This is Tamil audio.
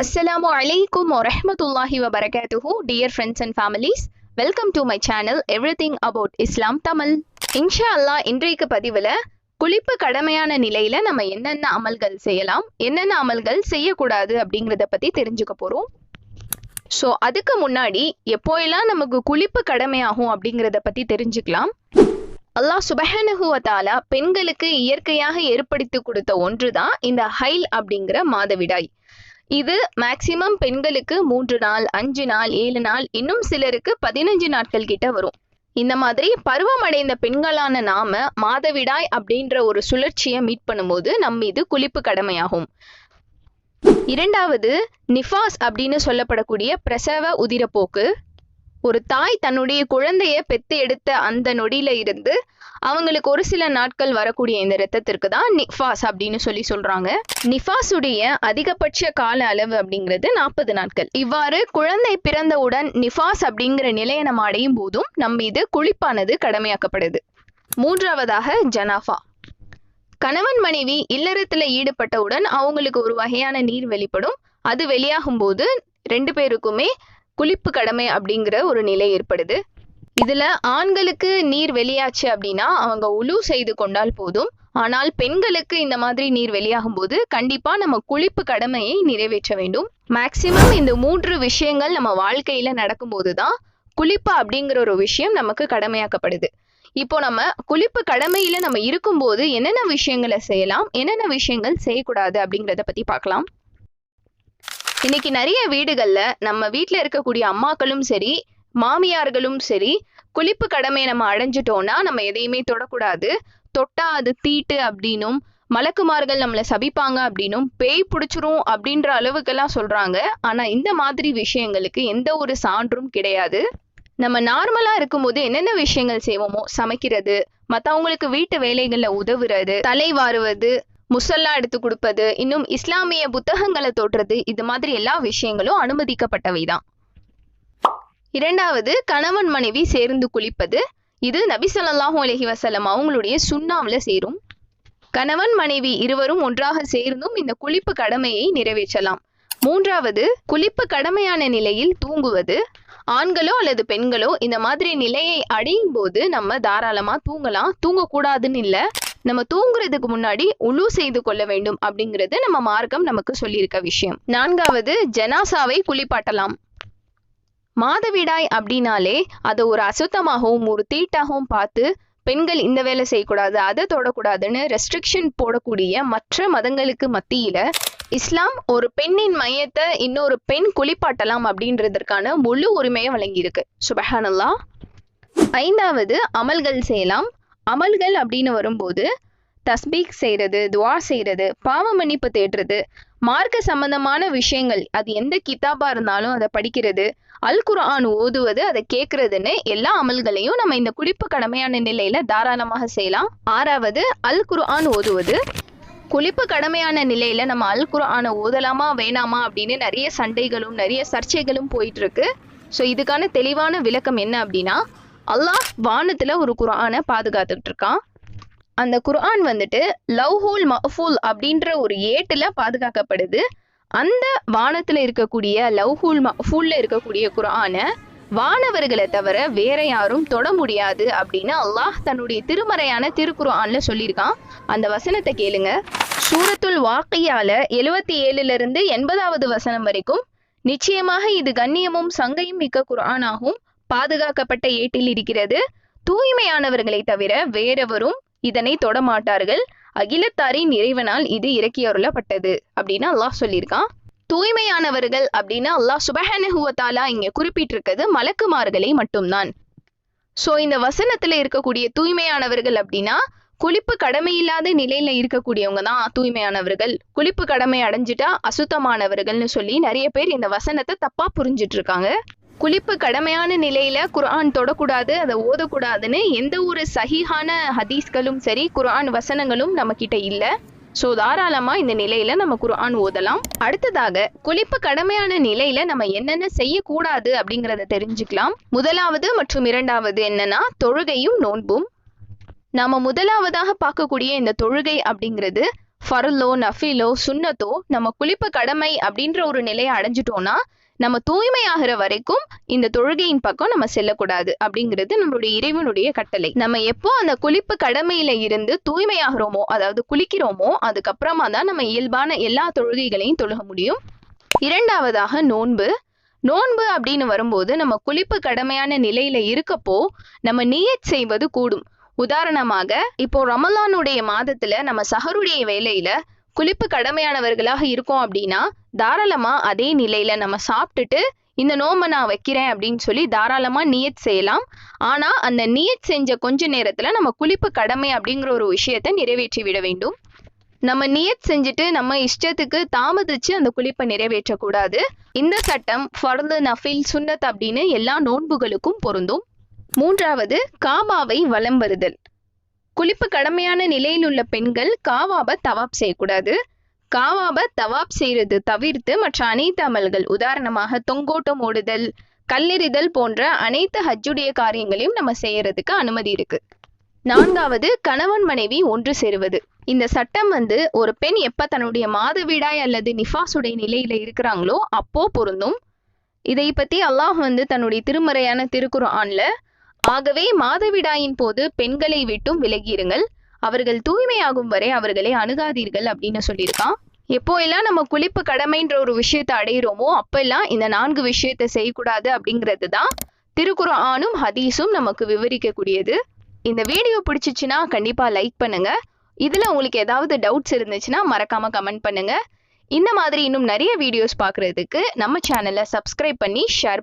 அஸ்ஸலாமு அலைக்கும் வரஹமத்துல்லாஹி வபரகாத்துஹு dear friends and families welcome to my channel everything about Islam Tamil இன்ஷா அல்லாஹ் இன்றைக்கு பதிவில் குளிப்பு கடமையான நிலையில் நம்ம என்னென்ன அமல்கள் செய்யலாம் என்னென்ன அமல்கள் செய்யக்கூடாது அப்படிங்கிறத பற்றி தெரிஞ்சுக்க போகிறோம் ஸோ அதுக்கு முன்னாடி எப்போயெல்லாம் நமக்கு குளிப்பு கடமையாகும் அப்படிங்கிறத பற்றி தெரிஞ்சுக்கலாம். அல்லாஹ் சுபஹானஹு பெண்களுக்கு இயற்கையாக ஏற்படுத்தி கொடுத்த ஒன்று தான் இந்த ஹைல் அப்படிங்கிற மாதவிடாய். இது மேக்சிமம் பெண்களுக்கு மூன்று நாள் அஞ்சு நாள் ஏழு நாள் இன்னும் சிலருக்கு பதினஞ்சு நாட்கள் கிட்ட வரும். இந்த மாதிரி பருவமடைந்த பெண்களான நாம மாதவிடாய் அப்படின்ற ஒரு சுழற்சியை மீட் பண்ணும்போது நம் மீது குளிப்பு கடமையாகும். இரண்டாவது நிஃபாஸ் அப்படின்னு சொல்லப்படக்கூடிய பிரசவ உதிரப்போக்கு. ஒரு தாய் தன்னுடைய குழந்தைய பெத்து எடுத்த அந்த நொடியில இருந்து அவங்களுக்கு ஒரு சில நாட்கள் வரக்கூடிய இந்த ரத்தத்திற்கு தான் நிஃபாஸ் அப்படின்னு சொல்லி சொல்றாங்க. நிஃபாஸுடைய அதிகபட்ச கால அளவு அப்படிங்கிறது நாற்பது நாட்கள். இவ்வாறு குழந்தை பிறந்தவுடன் நிஃபாஸ் அப்படிங்கிற நிலையை நம்ம அடையும் போதும் நம் மீது குளிப்பானது கடமையாக்கப்படுது மூன்றாவதாக ஜனாஃபா. கணவன் மனைவி இல்லறத்துல ஈடுபட்டவுடன் அவங்களுக்கு ஒரு வகையான நீர் வெளிப்படும். அது வெளியாகும் போது ரெண்டு பேருக்குமே குளிப்பு கடமை அப்படிங்கிற ஒரு நிலை ஏற்படுது. இதுல ஆண்களுக்கு நீர் வெளியாச்சு அப்படின்னா அவங்க உழு செய்து கொண்டால் போதும். ஆனால் பெண்களுக்கு இந்த மாதிரி நீர் வெளியாகும் போது கண்டிப்பா நம்ம குளிப்பு கடமையை நிறைவேற்ற வேண்டும். மேக்சிமம் இந்த மூன்று விஷயங்கள் நம்ம வாழ்க்கையில நடக்கும்போது தான் குளிப்பு அப்படிங்கிற ஒரு விஷயம் நமக்கு கடமையாக்கப்படுது. இப்போ நம்ம குளிப்பு கடமையில நம்ம இருக்கும்போது என்னென்ன விஷயங்களை செய்யலாம் என்னென்ன விஷயங்கள் செய்யக்கூடாது அப்படிங்கிறத பத்தி பார்க்கலாம். இன்னைக்கு நிறைய வீடுகள்ல நம்ம வீட்டுல இருக்கக்கூடிய அம்மாக்களும் சரி மாமியார்களும் சரி குளிப்பு கடமை நம்ம அடைஞ்சிட்டோம்னா நம்ம எதையுமே தொடக்கூடாது. தொட்டா அது தீட்டு அப்படின்னும் மலக்குமார்கள் நம்மளை சபிப்பாங்க அப்படின்னும் பேய் பிடிச்சிரும் அப்படின்ற அளவுக்கெல்லாம் சொல்றாங்க. ஆனா இந்த மாதிரி விஷயங்களுக்கு எந்த ஒரு சான்றும் கிடையாது. நம்ம நார்மலா இருக்கும்போது என்னென்ன விஷயங்கள் செய்வோமோ சமைக்கிறது மற்றவங்களுக்கு வீட்டு வேலைகளில் உதவுறது தலை வாருவது முசல்லா எடுத்து கொடுப்பது இன்னும் இஸ்லாமிய புத்தகங்களை தோற்றுறது இது மாதிரி எல்லா விஷயங்களும் அனுமதிக்கப்பட்டவை தான் இரண்டாவது கணவன் மனைவி சேர்ந்து குளிப்பது இது நபி ஸல்லல்லாஹு அலைஹி அவங்களுடைய சுண்ணாவில் சேரும். கணவன் மனைவி இருவரும் ஒன்றாக சேர்ந்தும் இந்த குளிப்பு கடமையை நிறைவேற்றலாம். மூன்றாவது குளிப்பு கடமையான நிலையில் தூங்குவது ஆண்களோ அல்லது பெண்களோ இந்த மாதிரி நிலையை அடையும் போது நம்ம தாராளமா தூங்கலாம். தூங்கக்கூடாதுன்னு இல்ல. நம்ம தூங்குறதுக்கு முன்னாடி உழு செய்து கொள்ள வேண்டும் அப்படிங்கிறது நம்ம மார்க்கம் நமக்கு சொல்லியிருக்க விஷயம். நான்காவது ஜனாசாவை குளிப்பாட்டலாம். மாதவிடாய் அப்படின்னாலே அதை ஒரு அசுத்தமாகவும் ஒரு தீட்டாகவும் பார்த்து பெண்கள் இந்த வேலை செய்யக்கூடாது அதை தொடக்கூடாதுன்னு ரெஸ்ட்ரிக்ஷன் போடக்கூடிய மற்ற மதங்களுக்கு மத்தியில இஸ்லாம் ஒரு பெண்ணின் மையத்தை இன்னொரு பெண் குளிப்பாட்டலாம் அப்படின்றதற்கான முழு உரிமையை வழங்கியிருக்கு. சுபஹானல்லா. ஐந்தாவது அமல்கள் செய்யலாம். அமல்கள் அப்படின்னு வரும்போது தஸ்பீக் செய்யறது துவா செய்கிறது பாவ மன்னிப்பு தேடுறது மார்க்க சம்பந்தமான விஷயங்கள் அது எந்த கிதாபா இருந்தாலும் அதை படிக்கிறது அல் குரான் ஓதுவது அதை கேட்கறதுன்னு எல்லா அமல்களையும் நம்ம இந்த குளிப்பு கடமையான நிலையில தாராளமாக செய்யலாம். ஆறாவது அல் குரான் ஓதுவது. குளிப்பு கடமையான நிலையில நம்ம அல் குரானை ஓதலாமா வேணாமா அப்படின்னு நிறைய சண்டைகளும் நிறைய சர்ச்சைகளும் போயிட்டு இருக்கு. ஸோ இதுக்கான தெளிவான விளக்கம் என்ன அப்படின்னா அல்லாஹ் வானத்துல ஒரு குரானை பாதுகாத்துக்கிட்டு இருக்கான் அந்த குர்ஆன் வந்துட்டு லவ்ஹூல் மஃபூல் அப்படின்ற ஒரு ஏட்டுல பாதுகாக்கப்படுது. அந்த வானத்துல இருக்கக்கூடிய லவ்ஹூல் மஃபூல்ல இருக்கக்கூடிய குரானை வானவர்களை தவிர வேற யாரும் தொட முடியாது அப்படின்னு அல்லாஹ் தன்னுடைய திருமறையான திருக்குறான்ல சொல்லியிருக்கான். அந்த வசனத்தை கேளுங்க. சூரத்துல் வாக்கியால எழுவத்தி ஏழுல இருந்து எண்பதாவது வசனம் வரைக்கும் நிச்சயமாக இது கண்ணியமும் சங்கையும் மிக்க குரானாகும் பாதுகாக்கப்பட்ட ஏட்டில் இருக்கிறது. தூய்மையானவர்களை தவிர வேறெவரும் இதனை தொடமாட்டார்கள். அகிலத்தாரின் இறைவனால் இது இறக்கி அருளப்பட்டது அப்படின்னு அல்லாஹ் சொல்லியிருக்கான். தூய்மையானவர்கள் அப்படின்னு அல்லாஹ் சுபஹானஹுவத்தாலா இங்க குறிப்பிட்டிருக்கிறது மலக்குமார்களை மட்டும்தான். சோ இந்த வசனத்துல இருக்கக்கூடிய தூய்மையானவர்கள் அப்படின்னா குளிப்பு கடமையில்லாத நிலையில இருக்கக்கூடியவங்க தான் தூய்மையானவர்கள். குளிப்பு கடமை அடைஞ்சிட்டா அசுத்தமானவர்கள்னு சொல்லி நிறைய பேர் இந்த வசனத்தை தப்பா புரிஞ்சிட்டு இருக்காங்க குளிப்பு கடமையான நிலையில குர்ஆன் தொடக்கூடாது அதை ஓதக்கூடாதுன்னு எந்த ஒரு சகிஹான ஹதீஸ்களும் சரி குர்ஆன் வசனங்களும் நம்ம கிட்ட இல்ல. ஸோ தாராளமா இந்த நிலையில நம்ம குர்ஆன் ஓதலாம். அடுத்ததாக குளிப்பு கடமையான நிலையில நம்ம என்னென்ன செய்யக்கூடாது அப்படிங்கறத தெரிஞ்சுக்கலாம். முதலாவது மற்றும் இரண்டாவது என்னன்னா தொழுகையும் நோன்பும். நாம முதலாவதாக பார்க்கக்கூடிய இந்த தொழுகை அப்படிங்கிறது ஃபர்லோ நஃபிலோ சுன்னத்தோ நம்ம குளிப்பு கடமை அப்படின்ற ஒரு நிலையை அடைஞ்சிட்டோம்னா நம்ம தூய்மையாகிற வரைக்கும் இந்த தொழுகையின் பக்கம் நம்ம செல்லக்கூடாது அப்படிங்கிறது நம்மளுடைய இறைவனுடைய கட்டளை. நம்ம எப்போ அந்த குளிப்பு கடமையில இருந்து தூய்மையாகிறோமோ அதாவது குளிக்கிறோமோ அதுக்கப்புறமா தான் நம்ம இயல்பான எல்லா தொழுகைகளையும் தொழுக முடியும். இரண்டாவதாக நோன்பு. நோன்பு அப்படின்னு வரும்போது நம்ம குளிப்பு கடமையான நிலையில இருக்கப்போ நம்ம நியத் செய்வது கூடும். உதாரணமாக இப்போ ரமலானுடைய மாதத்துல நம்ம சஹருடைய வேலையில குளிப்பு கடமையானவர்களாக இருக்கோம் அப்படின்னா தாராளமா அதே நிலையில நம்ம சாப்பிட்டுட்டு இந்த நோம்பை நான் வைக்கிறேன் அப்படின்னு சொல்லி தாராளமா நியத் செய்யலாம். ஆனா அந்த நியத் செஞ்ச கொஞ்ச நேரத்துல நம்ம குளிப்பு கடமை அப்படிங்கிற ஒரு விஷயத்தை நிறைவேற்றி விட வேண்டும். நம்ம நியத் செஞ்சுட்டு நம்ம இஷ்டத்துக்கு தாமதிச்சு அந்த குளிப்பை நிறைவேற்றக்கூடாது. இந்த சட்டம் ஃபர்து நஃபில் சுன்னத் அப்படின்னு எல்லா நோன்புகளுக்கும் பொருந்தும். மூன்றாவது காபாவை வலம் வருதல். குளிப்பு கடமையான நிலையில் உள்ள பெண்கள் காவாப தவாப் செய்யக்கூடாது. காவாப தவாப் செய்யறது தவிர்த்து மற்ற அனைத்து அமல்கள் உதாரணமாக தொங்கோட்டம் ஓடுதல் கல்லெறிதல் போன்ற அனைத்து ஹஜ்ஜுடைய காரியங்களையும் நம்ம செய்யறதுக்கு அனுமதி இருக்கு. நான்காவது கணவன் மனைவி ஒன்று சேருவது. இந்த சட்டம் வந்து ஒரு பெண் எப்ப தன்னுடைய மாதவிடாய் அல்லது நிஃபாசுடைய நிலையில இருக்கிறாங்களோ அப்போ பொருந்தும். இதை பத்தி அல்லாஹ் வந்து தன்னுடைய திருமறையான திருக்குறான்ல ஆகவே மாதவிடாயின் போது பெண்களை விட்டும் விலகியிருங்கள். அவர்கள் தூய்மையாகும் வரை அவர்களை அணுகாதீர்கள் அப்படின்னு சொல்லியிருக்கான். எப்போ எல்லாம் நம்ம குளிப்பு கடமைன்ற ஒரு விஷயத்தை அடையிறோமோ அப்பெல்லாம் இந்த நான்கு விஷயத்தை செய்யக்கூடாது அப்படிங்கிறது தான் திருக்குர்ஆனும் ஹதீஸும் நமக்கு விவரிக்கக்கூடியது. இந்த வீடியோ பிடிச்சிச்சுன்னா கண்டிப்பா லைக் பண்ணுங்க. இதுல உங்களுக்கு ஏதாவது டவுட்ஸ் இருந்துச்சுன்னா மறக்காம கமெண்ட் பண்ணுங்க. இந்த மாதிரி இன்னும் நிறைய வீடியோஸ் பார்க்குறதுக்கு நம்ம சேனலை சப்ஸ்கிரைப் பண்ணி ஷேர்